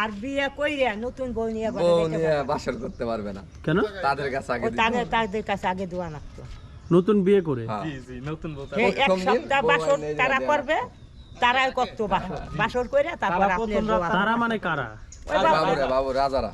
আর বিয়ে কইরা নতুন বউ নিয়ে বউ নিয়ে বাসর করতে পারবে না। কেন? তাদের কাছে আগে তাদের তাদের কাছে আগে দোয়া লাগতো। নতুন বিয়ে করে? জি জি এক বউ সপ্তাহ বাসর তারা করবে তারাই করতো বাসর। বাসর কইরা তারপর আপনি তারা মানে কারা? ওই বাবু রে বাবু রাজারা।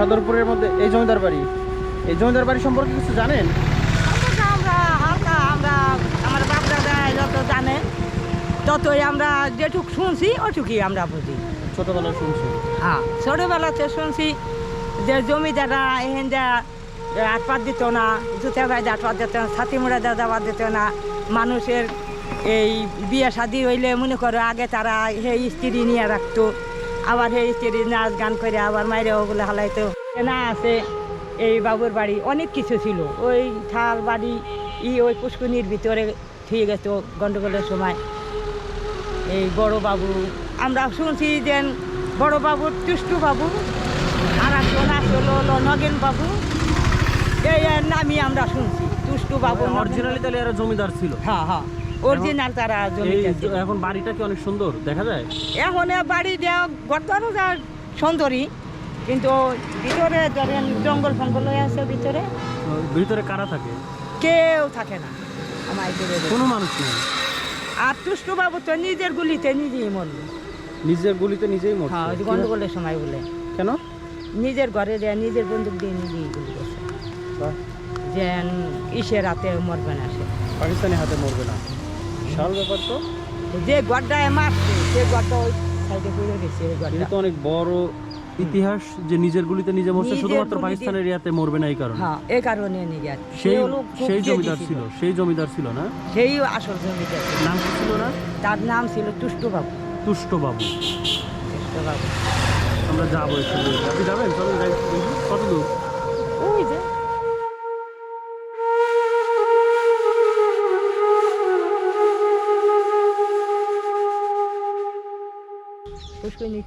সদরপুরের মধ্যে এই জমিদার বাড়ি। এই জমিদার বাড়ি সম্পর্কে কিছু জানেন? আমরা আমরা হালকা আমরা আমার বাপ দাদা যত জানে ততই আমরা যেটুক শুনছি ওটুকুই আমরা বুঝি। শুনছি। হ্যাঁ ছোটবেলাতে শুনছি যে জমিদাররা এহেন যা আটপাত দিত না জুতে ভাই আটপাত দিত না ছাতি মুড়া দাদাবাদ দিত না মানুষের এই বিয়ে শাদি হইলে মনে করো আগে তারা সেই স্ত্রী নিয়ে রাখতো আবার সেই স্ত্রী নাচ গান করে আবার মাইরে ওগুলো হালাইতো। না আছে এই বাবুর বাড়ি অনেক কিছু ছিল। ওই থাল বাড়ি ই ওই পুষ্কুনির ভিতরে ঠিক গেত গন্ডগোলের সময়। এই বড় বাবু আমরা শুনছি যে বড় বাবু টুষ্টু বাবু আর একজন আসলো হলো নগেন বাবু। এই নামই আমরা শুনছি টুষ্টু বাবু অরিজিনালি তাহলে এরা জমিদার ছিল। হ্যাঁ হ্যাঁ অরিজিনাল তারা ছিল। এখন বাড়িটা কি অনেক সুন্দর দেখা যায়? এখন বাড়ি দেওয়া গর্তারও যা সুন্দরী কিন্তু ভিতরে ধরেন জঙ্গল ফঙ্গল হয়ে আছে ভিতরে। ভিতরে কারা থাকে? কেউ থাকে না। আমার কোনো মানুষ নেই? আর টুষ্টু বাবু তো নিজের গুলিতে নিজেই মরল। নিজের গুলিতে নিজেই মরছে? হ্যাঁ যে গন্ডগোলের সময় বলে। কেন? নিজের ঘরে দেয় নিজের বন্দুক দিয়ে নিজেই গুলি করছে। যে ইসে রাতে মরবে না সে। পাকিস্তানি হাতে মরবে না। বিশাল ব্যাপার তো। যে গড্ডায় মারছে সে গড্ডা ওই সাইডে পড়ে গেছে তো অনেক বড় ইতিহাস যে নিজের গুলিতে নিজে মরছে শুধুমাত্র পাকিস্তানের ইয়াতে মরবে না এই কারণে। হ্যাঁ এই কারণে নিয়ে সেই সেই জমিদার ছিল সেই জমিদার ছিল না? সেই আসল জমিদার নাম ছিল না তার নাম ছিল তুষ্টবাবু। তুষ্ট বাবু তুষ্ট বাবু আমরা যাব একটু আপনি যাবেন?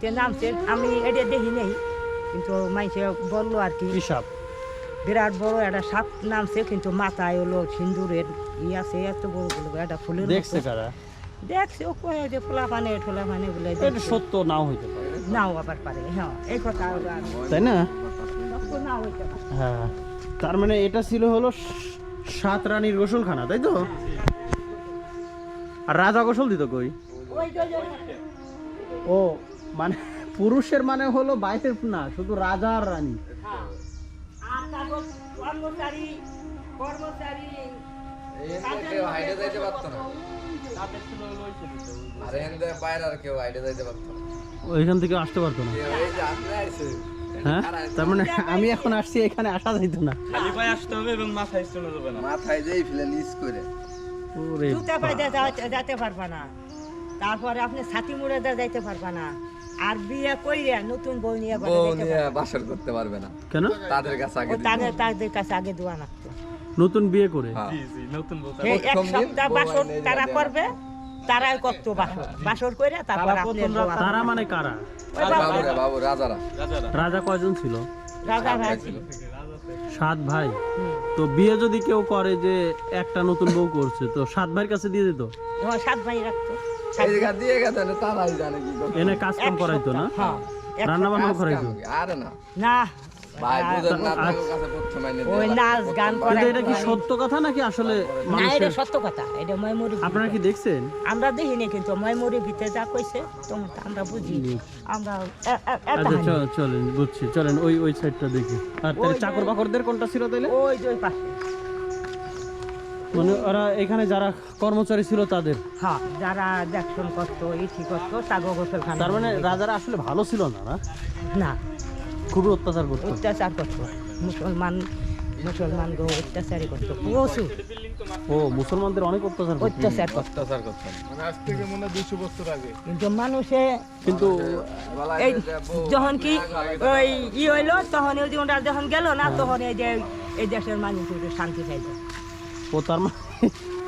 পুষ্করিণীতে নামছে আমি এটা দেখি নেই কিন্তু মাইসে বলল আর কি। সাপ? বিরাট বড় একটা সাপ নামছে কিন্তু মাথায় হলো সিন্দুরের ই আছে এত বড় বড় একটা ফুলের দেখছে। কারা? দেখছে ও কয়ে যে ফোলা পানে ঠোলা পানে বলে এটা সত্য নাও হইতে পারে। নাও আবার পারে হ্যাঁ এই কথা তাই না? নাও হইতে পারে। হ্যাঁ তার মানে এটা ছিল হলো সাত রানীর গোসলখানা তাই তো? আর রাজা গোসল দিত কই? ও মানে পুরুষের মানে হলো বাইরের না শুধু রাজা আর রানী। হ্যাঁ। কর্মচারী কর্মচারী ওইখান থেকে আসতে পারতো না। হ্যাঁ? তার মানে আমি এখন আসছি এখানে আসা যাইতো না। খালি পায়ে আসতে হবে এবং মাথায় স্টোন যাবে না। মাথায় যেই ফেলে নিচ করে। ওরে জুতা যেতে পারবা না। তারপরে আপনি ছাতি মুড়ে যাইতে পারবা না। আর বিয়ে কইরে নতুন বউ নিয়ে বউ নিয়ে বাসর করতে পারবে না। কেন? তাদের কাছে আগে তাদের তাদের কাছে আগে দোয়া নতুন বিয়ে করে? হ্যাঁ। জি জি নতুন বউ এক সপ্তাহ বাসর তারা করবে তারাই করতো বাসর। বাসর করে তারপর আপনি তারা মানে কারা? বাবু বাবু রাজারা। রাজা কয়জন ছিল? রাজা ভাই ছিল। সাত ভাই? তো বিয়ে যদি কেউ করে যে একটা নতুন বউ করছে তো সাত ভাইয়ের কাছে দিয়ে দিত? ও সাত ভাই রাখতো। এনে কাজ কাম করাইতো না? হ্যাঁ রান্না বান্না করাইতো? আরে না। না। আপনারা কি দেখছেন? আমরা দেখিনি কিন্তু ময়মুরি ভিতরে যা কইছে আমরা বুঝি। আমরা আচ্ছা চলেন বুঝছি। চলেন ওই ওই সাইডটা দেখি। আর তাহলে চাকর বাকরদের কোনটা ছিল তাইলে? ওই যে ওই পাশে। মানে ওরা এখানে যারা কর্মচারী ছিল তাদের? হ্যাঁ যারা দেখশন করতো ইটি করতো সাগো গোসল খান তার মানে রাজারা আসলে ভালো ছিল না না? না। খুবই অত্যাচার করতো। অত্যাচার করতো। মুসলমান মুসলমান গো অত্যাচারই করতো। প্রচুর। ও মুসলমানদের অনেক অত্যাচার করতো। অত্যাচার করতো। অত্যাচার করতেন কিন্তু মানুষে কিন্তু এই যখন কি ওই ই হইল তখন ওই জীবনটা যখন গেল না তখন এই যে এই দেশের মানুষ শান্তি চাইলো। ও তার মানে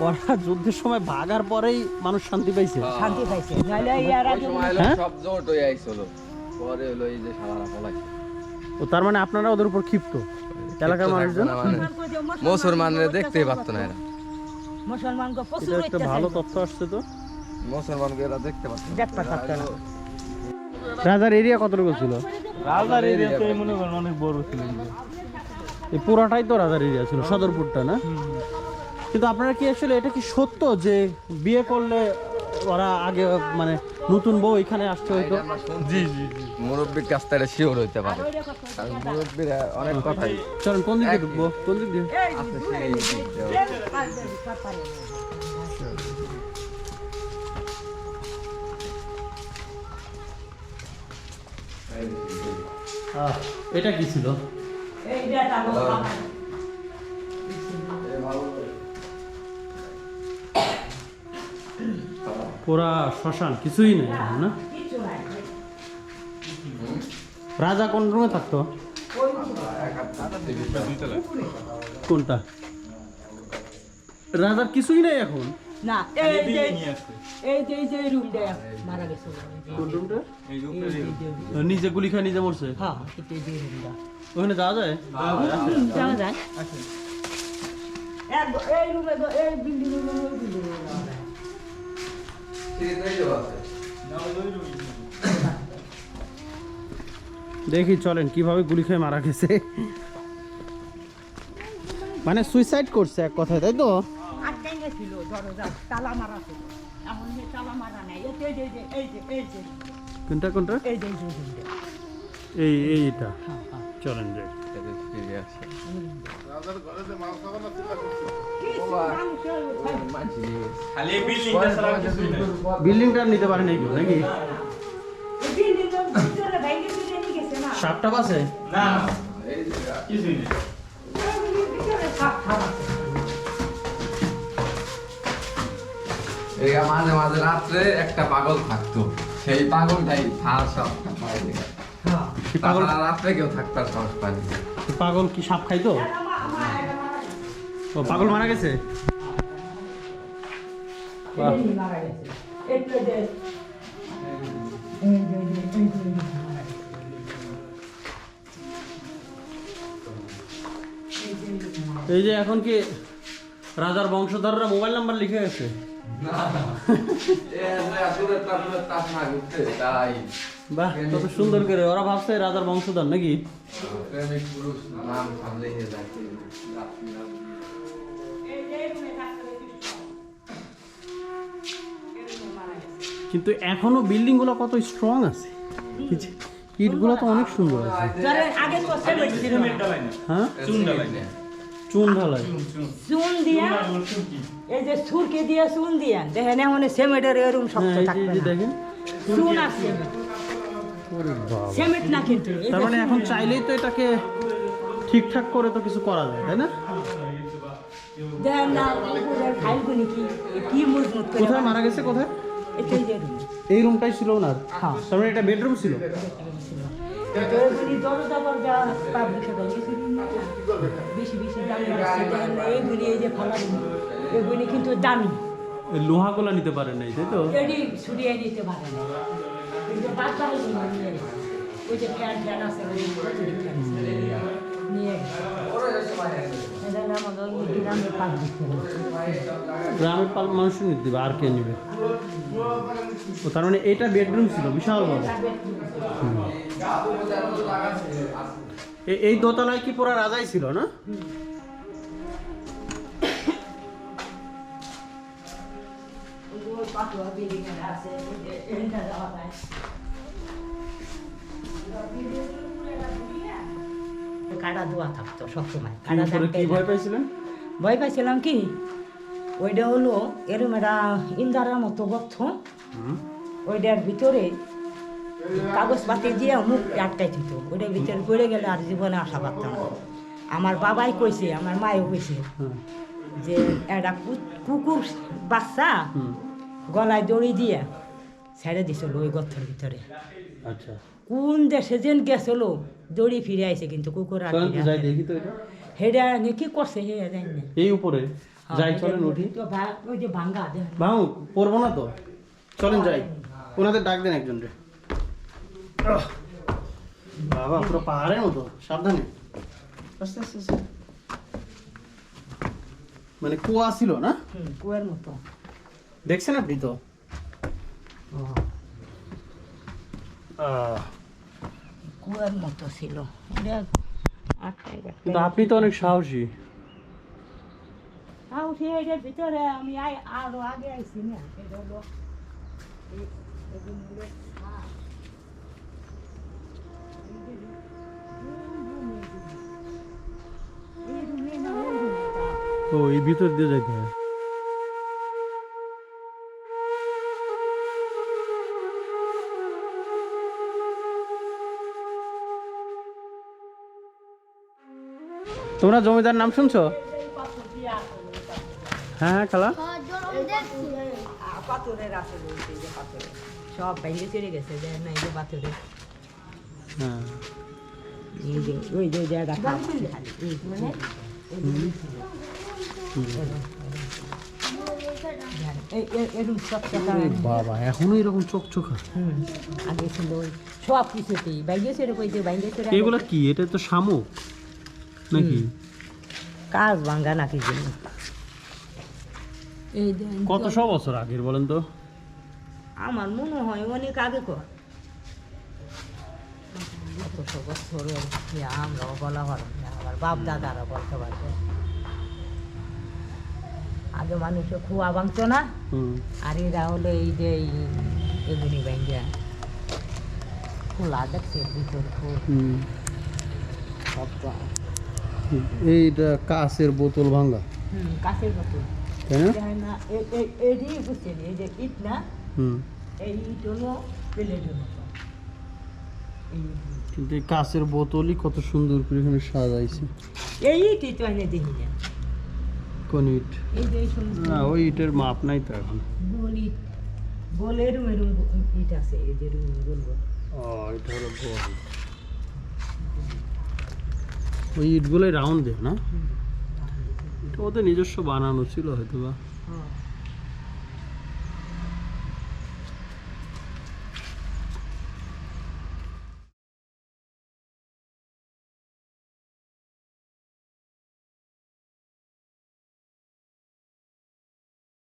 ওরা যুদ্ধের সময় ভাগার পরেই মানুষ শান্তি পাইছে। শান্তি পাইছে। নাহলে ইয়ার আগে হ্যাঁ? সব জোট হয়ে আইছিল। পরে হলো এই যে সারা পলাই ও তার মানে আপনারা ওদের উপর ক্ষিপ্ত? এলাকার মানুষজন? মুসলমানরা দেখতেই পারতো না এরা। মুসলমানকে প্রচুর একটা ভালো তথ্য আসছে তো। মুসলমানকে এরা দেখতে পারতো দেখতে পারতো না। রাজার এরিয়া কতটুকু ছিল? রাজার এরিয়া তো মনে করেন অনেক বড় ছিল। এই পুরাটাই তো রাজার এরিয়া ছিল সদরপুরটা না? কিন্তু আপনারা কি আসলে এটা কি সত্য যে বিয়ে করলে ওরা আগে মানে নতুন বউ এখানে আসতে হইতো জি জি মুরব্বীর কাছ থেকে শিওর হইতে পারে। কারণ মুরব্বীরা অনেক কথাই। চলেন কোন দিকে ঢুকবো? কোন দিক দিয়ে? এটা কি ছিল? পুরা শ্মশান কিছুই নেই এখন, না? রাজা কোন রুমে থাকতো? কোনটা? রাজার কিছুই নেই এখন? না এই যে এই যে এই যে রুমটা মারা গেছে। কোন রুমটা? এই রূপটা নিজে গুলি খায় নিজে মরছে? হ্যাঁ এই যে রুমটা। ওখানে যাওয়া যায়? যাওয়া যায় এই রুমে তো এই বিল্ডিং রুমে ওই বিল্ডিং রুমে দেখি চলেন কীভাবে গুলি খেয়ে মারা গেছে। মানে সুইসাইড করছে এক কথায় তাই তো? কোনটা কোনটা? এই এইটা চলেন যাই বিল্ডিংটা নিতে পারে নাকি নাকি? এই বিল্ডিংয়ের ভিতরে ভেঙে চুরে নিয়ে গেছে না সাপটা পাশে না কিছুই নেই মাঝে মাঝে রাত্রে একটা পাগল থাকতো। সেই পাগলটাই থার সব পাগল? রাত্রে কেউ থাকতার সাহস পায়নি পাগল কি সাপ খাইতো? ও পাগল মারা গেছে? এই মারা গেছে। একটু যে এই যে এই যে এই যে মারা গেছে। এই যে এখন কি রাজার বংশধররা মোবাইল নাম্বার লিখে গেছে? তাই বাহ কত সুন্দর করে। ওরা ভাবছে রাজার বংশধর নাকি? কিন্তু এখনও বিল্ডিংগুলো কত স্ট্রং আছে। ইটগুলো তো অনেক সুন্দর আছে। হ্যাঁ? চুন ডালাই ঢালাই। চুন দিয়া? এই যে সুরকে দিয়ে চুন দিয়া। দেখেন এখন সিমেন্টের এরকম শক্ত হ্যাঁ থাকবে। দেখেন। চুন আর সিমেন্ট না কিন্তু। তার মানে এখন চাইলেই তো এটাকে ঠিকঠাক করে তো কিছু করা যায় তাই না? কোথায়? মারা গেছে কোথায়। এই রুমটাই ছিল ওনার। হ্যাঁ। তার মানে এটা বেডরুম ছিল? দামি নিতে পারেন নাই তাই তো? এটি ছুটিয়ে ওই যে ফ্যান ফ্যান আছে। নিয়ে গ্রামের পাল মানুষ নিতে দিবে আর কে নিবে? ও তার মানে এটা বেডরুম ছিল বিশাল বড়। এই দোতলায় কি পুরো রাজাই ছিল না? আছে কাটা দোয়া থাকতো সবসময় কাটা থাকতে ভয় পাইছিলেন? ভয় পাইছিলাম কি? ওইটা হলো এরম একটা ইন্দারার মতো গর্থ ওইটার ভিতরে কাগজপাতি দিয়ে মুখ আটকাই দিত। ওইটার ভিতরে পড়ে গেলে আর জীবনে আশা পারতাম না। আমার বাবাই কইছে আমার মায়ও কইছে যে একটা কুকুর বাচ্চা গলায় দড়ি দিয়ে ছেড়ে দিছিল ওই গর্থের ভিতরে। আচ্ছা। কোন দেশে যেন গেছিল দড়ি ফিরে আইছে কিন্তু কুকুর আর দেখি তো এটা। হেডা নে কি করছে হে জানি না। এই উপরে যাই চলেন উঠি। তো ওই যে ভাঙ্গা বাহু পড়ব না তো। চলেন যাই। ওনাদের ডাক দেন একজন রে। বাবা পুরো পাহাড়ের মতো সাবধানে। আস্তে আস্তে আস্তে। মানে কুয়া ছিল না? কুয়ার মতো। দেখছেন আপনি তো? কুয়ার মতো ছিল কিন্তু আপনি তো অনেক সাহসী এটার ভিতরে আমি আরও আগে আইছি না এটা হলো। ও এই ভিতর দিয়ে যাইতে হয় তোমরা জমিদার নাম শুনছো? হ্যাঁ খালা? সব চলে গেছে যে না এই যে পাথরের হ্যাঁ। এই যে ওই যে জায়গা খালি। এই মানে এই- এই- এরকম বাবা এখনও এরকম চকচকা। হুম আগে ছিল ওই সব কিছুতেই বাইরে এগুলো কি? এটা তো শামুক। নাকি? কাজ ভাঙ্গা নাকি জন্য এই দেন কত শ বছর আগের বলেন তো? আমার মনে হয় অনেক আগে কর কত আমরাও বলা পারব না আমার বাপ দাদারা বলতে পারবে। আগে মানুষে খুয়া ভাঙতো না আর এরা হলো এই যে এই এগুলি ভাঙ্গা খোলা দেখছে ভিতর সবটা এইটা কাঁচের বোতল হুম কাছের মতো তাই না? বুঝছেন এই যে ইট না? হুম। এই ইট হলো প্লেটের মতো। কিন্তু এই কাঁচের বোতলই কত সুন্দর করে এখানে সাজাইছে। এই ইটই তো এনে দেখি না। কোন ইট? এই যে না ওই ইটের মাপ নাই তো এখন। গোল ইট। আছে এই যে এরম গোল গোল। ও এটা হলো ওই ইটগুলোই রাউন্ড দেয় না? এটা ওদের নিজস্ব বানানো ছিল হয়তো বা